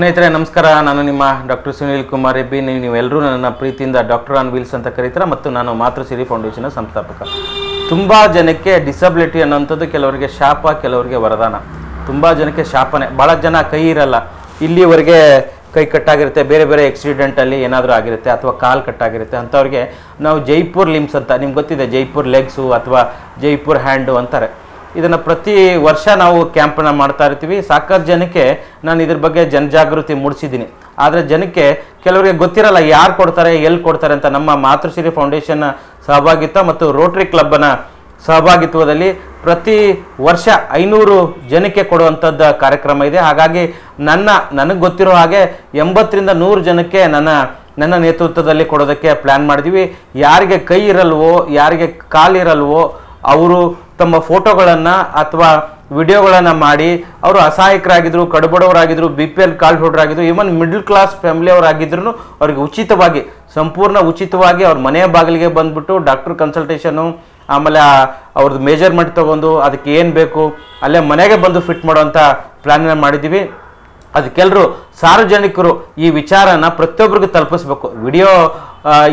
ಸ್ನೇಹಿತರೆ, ನಮಸ್ಕಾರ. ನಾನು ನಿಮ್ಮ ಡಾಕ್ಟರ್ ಸುನೀಲ್ ಕುಮಾರ್ ರೆಬ್ಬಿ ನೀವು ನೀವೆಲ್ಲರೂ ನನ್ನ ಪ್ರೀತಿಯಿಂದ ಡಾಕ್ಟರ್ ಆನ್ ವೀಲ್ಸ್ ಅಂತ ಕರೀತಾರೆ ಮತ್ತು ನಾನು ಮಾತೃಸಿರಿ ಫೌಂಡೇಶನ್ ಸಂಸ್ಥಾಪಕ. ತುಂಬ ಜನಕ್ಕೆ ಡಿಸಬಿಲಿಟಿ ಅನ್ನೋಂಥದ್ದು ಕೆಲವರಿಗೆ ಶಾಪ, ಕೆಲವರಿಗೆ ವರದಾನ. ತುಂಬ ಜನಕ್ಕೆ ಶಾಪನೆ. ಭಾಳ ಜನ ಕೈ ಇರಲ್ಲ. ಇಲ್ಲಿವರೆಗೆ ಕೈ ಕಟ್ಟಾಗಿರುತ್ತೆ, ಬೇರೆ ಬೇರೆ ಆಕ್ಸಿಡೆಂಟಲ್ಲಿ ಏನಾದರೂ ಆಗಿರುತ್ತೆ ಅಥವಾ ಕಾಲು ಕಟ್ಟಾಗಿರುತ್ತೆ ಅಂಥವ್ರಿಗೆ ನಾವು ಜೈಪುರ್ ಲಿಮ್ಸ್ ಅಂತ, ನಿಮ್ಗೆ ಗೊತ್ತಿದೆ, ಜೈಪುರ್ ಲೆಗ್ಸು ಅಥವಾ ಜೈಪುರ್ ಹ್ಯಾಂಡು ಅಂತಾರೆ. ಇದನ್ನು ಪ್ರತಿ ವರ್ಷ ನಾವು ಕ್ಯಾಂಪನ್ನ ಮಾಡ್ತಾ ಇರ್ತೀವಿ. ಸಾಕಷ್ಟು ಜನಕ್ಕೆ ನಾನು ಇದ್ರ ಬಗ್ಗೆ ಜನಜಾಗೃತಿ ಮೂಡಿಸಿದ್ದೀನಿ. ಆದರೆ ಜನಕ್ಕೆ ಕೆಲವರಿಗೆ ಗೊತ್ತಿರಲ್ಲ ಯಾರು ಕೊಡ್ತಾರೆ ಎಲ್ಲಿ ಕೊಡ್ತಾರೆ ಅಂತ. ನಮ್ಮ ಮಾತೃಶ್ರೀ ಫೌಂಡೇಶನ್ ಸಹಭಾಗಿತ್ವ ಮತ್ತು ರೋಟ್ರಿ ಕ್ಲಬ್ನ ಸಹಭಾಗಿತ್ವದಲ್ಲಿ ಪ್ರತಿ ವರ್ಷ ಐನೂರು ಜನಕ್ಕೆ ಕೊಡುವಂಥದ್ದು ಕಾರ್ಯಕ್ರಮ ಇದೆ. ಹಾಗಾಗಿ ನನ್ನ, ನನಗೆ ಗೊತ್ತಿರೋ ಹಾಗೆ ಎಂಬತ್ತರಿಂದ ನೂರು ಜನಕ್ಕೆ ನನ್ನ ನನ್ನ ನೇತೃತ್ವದಲ್ಲಿ ಕೊಡೋದಕ್ಕೆ ಪ್ಲ್ಯಾನ್ ಮಾಡಿದ್ವಿ. ಯಾರಿಗೆ ಕೈ ಇರಲ್ವೋ, ಯಾರಿಗೆ ಕಾಲಿರಲ್ವೋ, ಅವರು ತಮ್ಮ ಫೋಟೋಗಳನ್ನು ಅಥವಾ ವಿಡಿಯೋಗಳನ್ನು ಮಾಡಿ, ಅವರು ಅಸಹಾಯಕರಾಗಿದ್ರು, ಕಡುಬಡವರಾಗಿದ್ರು B P L card holder even middle class ಫ್ಯಾಮಿಲಿಯವರಾಗಿದ್ರು ಅವ್ರಿಗೆ ಉಚಿತವಾಗಿ, ಸಂಪೂರ್ಣ ಉಚಿತವಾಗಿ ಅವ್ರ ಮನೆಯ ಬಾಗಿಲಿಗೆ ಬಂದ್ಬಿಟ್ಟು ಡಾಕ್ಟರ್ ಕನ್ಸಲ್ಟೇಷನು ಆಮೇಲೆ ಅವ್ರದ್ದು ಮೇಜರ್ಮೆಂಟ್ ತೊಗೊಂಡು ಅದಕ್ಕೆ ಏನು ಬೇಕು, ಅಲ್ಲೇ ಮನೆಗೆ ಬಂದು ಫಿಟ್ ಮಾಡುವಂಥ ಪ್ಲ್ಯಾನ್ ಮಾಡಿದ್ದೀವಿ ಅದಕ್ಕೆಲ್ಲರೂ ಸಾರ್ವಜನಿಕರು ಈ ವಿಚಾರನ ಪ್ರತಿಯೊಬ್ಬರಿಗೂ ತಲುಪಿಸ್ಬೇಕು. ವಿಡಿಯೋ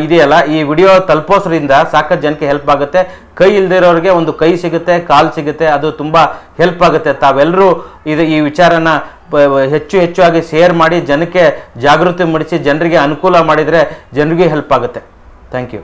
ಇದೆಯಲ್ಲ, ಈ ವಿಡಿಯೋ ತಲುಪೋಸ್ರಿಂದ ಸಾಕಷ್ಟು ಜನಕ್ಕೆ ಹೆಲ್ಪ್ ಆಗುತ್ತೆ. ಕೈ ಇಲ್ದಿರೋರಿಗೆ ಒಂದು ಕೈ ಸಿಗುತ್ತೆ, ಕಾಲು ಸಿಗುತ್ತೆ, ಅದು ತುಂಬ ಹೆಲ್ಪ್ ಆಗುತ್ತೆ. ತಾವೆಲ್ಲರೂ ಇದು, ಈ ವಿಚಾರನ ಹೆಚ್ಚು ಹೆಚ್ಚು ಆಗಿ ಶೇರ್ ಮಾಡಿ, ಜನಕ್ಕೆ ಜಾಗೃತಿ ಮೂಡಿಸಿ, ಜನರಿಗೆ ಅನುಕೂಲ ಮಾಡಿದರೆ ಜನರಿಗೆ ಹೆಲ್ಪ್ ಆಗುತ್ತೆ. Thank you